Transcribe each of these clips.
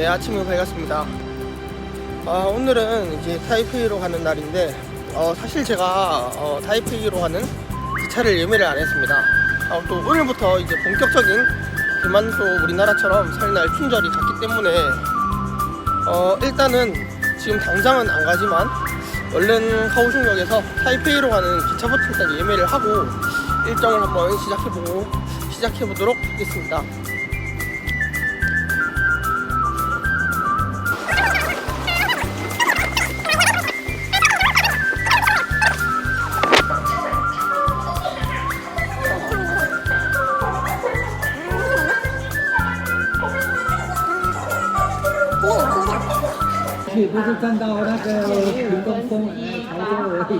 네, 아침이 밝았습니다. 아, 오늘은 이제 타이페이로 가는 날인데, 어, 사실 제가 어, 타이페이로 가는 기차를 예매를 안 했습니다. 아, 또 오늘부터 이제 본격적인 대만도 우리나라처럼 설날 춘절이 갔기 때문에, 어, 일단은 지금 당장은 안 가지만, 얼른 카오슝역에서 타이페이로 가는 기차부터 일단 예매를 하고, 일정을 한번 시작해보고, 시작해보도록 하겠습니다. 去不是站到那个屏东风哎潮州而已。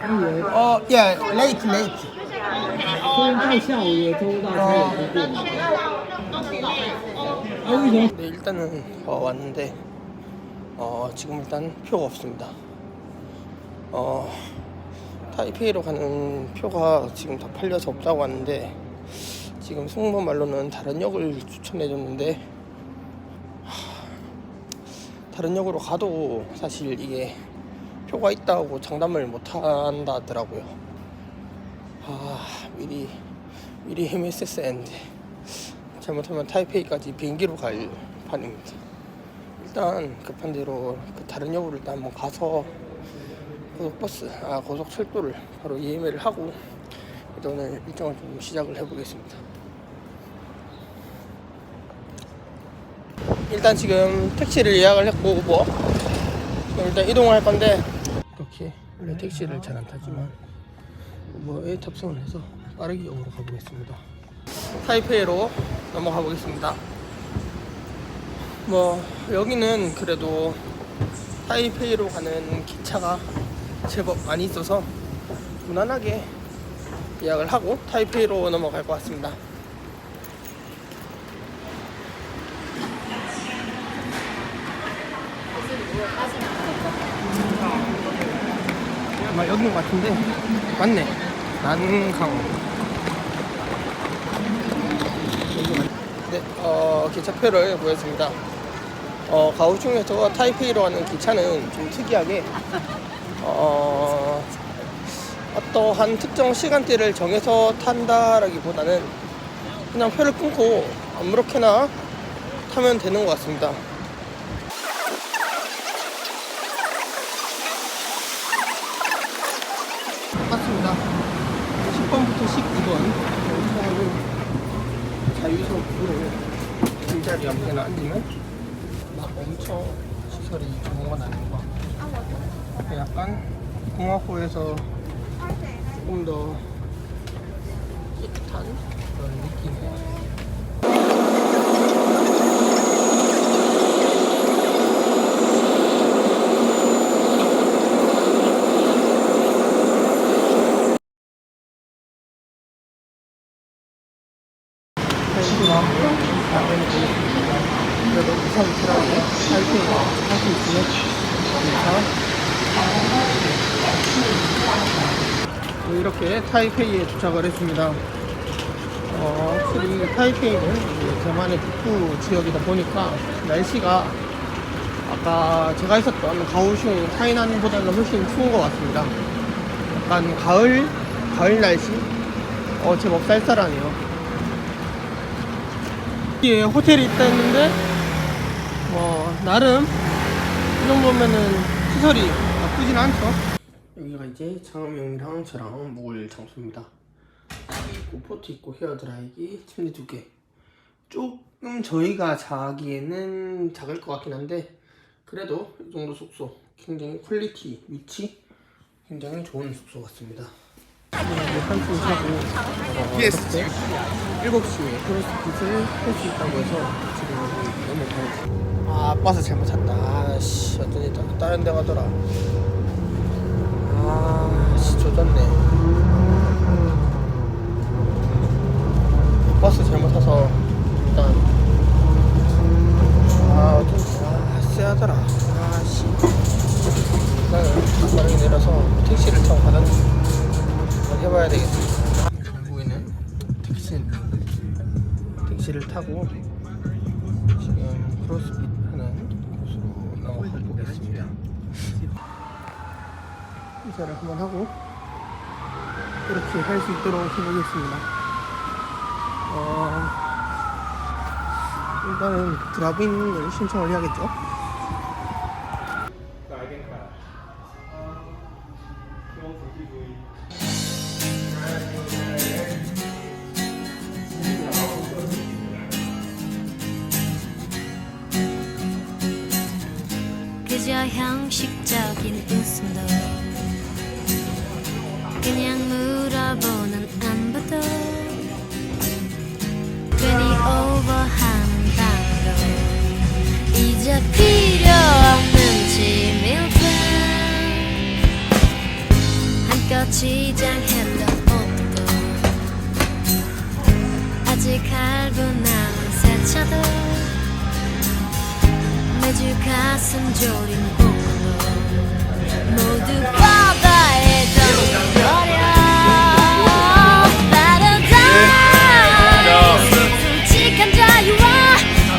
以为 어, 예, 레이트, 레이트. 所以到下午也抽到才有不变。啊，为什么？ 네, 일단은 어, 왔는데 어, 지금 일단 표가 없습니다. 어, 타이페이로 가는 표가 지금 다 팔려서 없다고 하는데 지금 승무원 말로는 다른 역을 추천해 줬는데 다른 역으로 가도 사실 이게 표가 있다고 장담을 못 한다 하더라고요. 아, 미리 미리 헤맸었어야 했는데 잘못하면 타이페이까지 비행기로 갈 판입니다. 일단 급한 대로 그 다른 역으로 일단 한번 가서 고속버스, 아 고속철도를 바로 예매를 하고 오늘 일정을 좀 시작을 해보겠습니다. 일단 지금 택시를 예약을 했고 그럼 일단 이동을 할 건데 이렇게 원래 택시를 잘 안 타지만 우버에 탑승을 해서 빠르게 역으로 가보겠습니다. 타이페이로 넘어가 보겠습니다. 뭐 여기는 그래도 타이페이로 가는 기차가 제법 많이 있어서 무난하게 예약을 하고 타이페이로 넘어갈 것 같습니다. 아마 여긴 것 같은데 맞네 난강 네, 어, 기차표를 보였습니다. 어, 가오슝에서 타이페이로 가는 기차는 좀 특이하게 어, 어떠한 특정 시간대를 정해서 탄다라기보다는 그냥 표를 끊고 아무렇게나 타면 되는 것 같습니다. 10번부터 19번. 자유석으로 잠자리 아무데나 앉으면 막 엄청 시설이 좋은 건 아닌 것 같고. 약간 공화호에서 조금 더 깨끗한 그런 느낌이 나왔고 다음에는 보겠습니다. 그래도 우선 불안해 타이페이가 할수 있으면 네, 이렇게 타이페이에 도착을 했습니다. 어, 확실히 타이페이는 대만의 북부 지역이다 보니까 날씨가 아까 제가 있었던 가오슝 타이난보다는 훨씬 추운 것 같습니다. 약간 가을 가을 날씨 어 제법 쌀쌀하네요. 여기에 호텔이 있다 했는데 뭐 나름 이 정도면은 시설이 나쁘진 않죠. 여기가 이제 장음용이랑 저랑 묵을 장소입니다. 있고 포트 있고 헤어드라이기 침대 두개. 조금 저희가 자기에는 작을 것 같긴 한데 그래도 이 정도 숙소 굉장히 퀄리티 위치 굉장히 좋은 숙소 같습니다 한숨 자고 어, 이렇게 7시에 크로스핏을 할 수 있다고 해서 지금 넘어가고 있습니다. 아 버스 잘못 탔다. 아씨 완전히 다- 다른 데 가더라. 아씨 조졌네. 버스 잘못 타서 일단 아 어쩐지 아 쎄하더라. 아씨. 일단은 빠르게 내려서 택시를 타고 가는 해봐야 되겠습니다 결국에는 택시 택시를 타고 지금 크로스핏 하는 곳으로 나가 보겠습니다. 인사를 한번 하고 이렇게 할 수 있도록 해보겠습니다. 어, 일단은 드랍인을 신청을 해야겠죠. 그 저 형식적인 웃음도 그냥 물어보는 안부도 괜히 오버하는 단어도 이제 필요 없는 지밀품 한껏 지장했 매주 가슴 저린 몸으로 모두 바다에 던져버려 Paradise 솔직한 자유와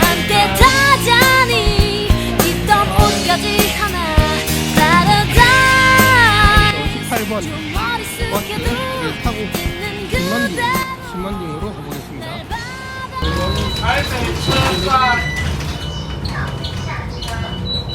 함께 타자니 있던 옷까지 하나 Paradise 18번 좀 머리 숙여도 버스를 타고 있는 김만딩, 그대로 김만딩으로 가보겠습니다.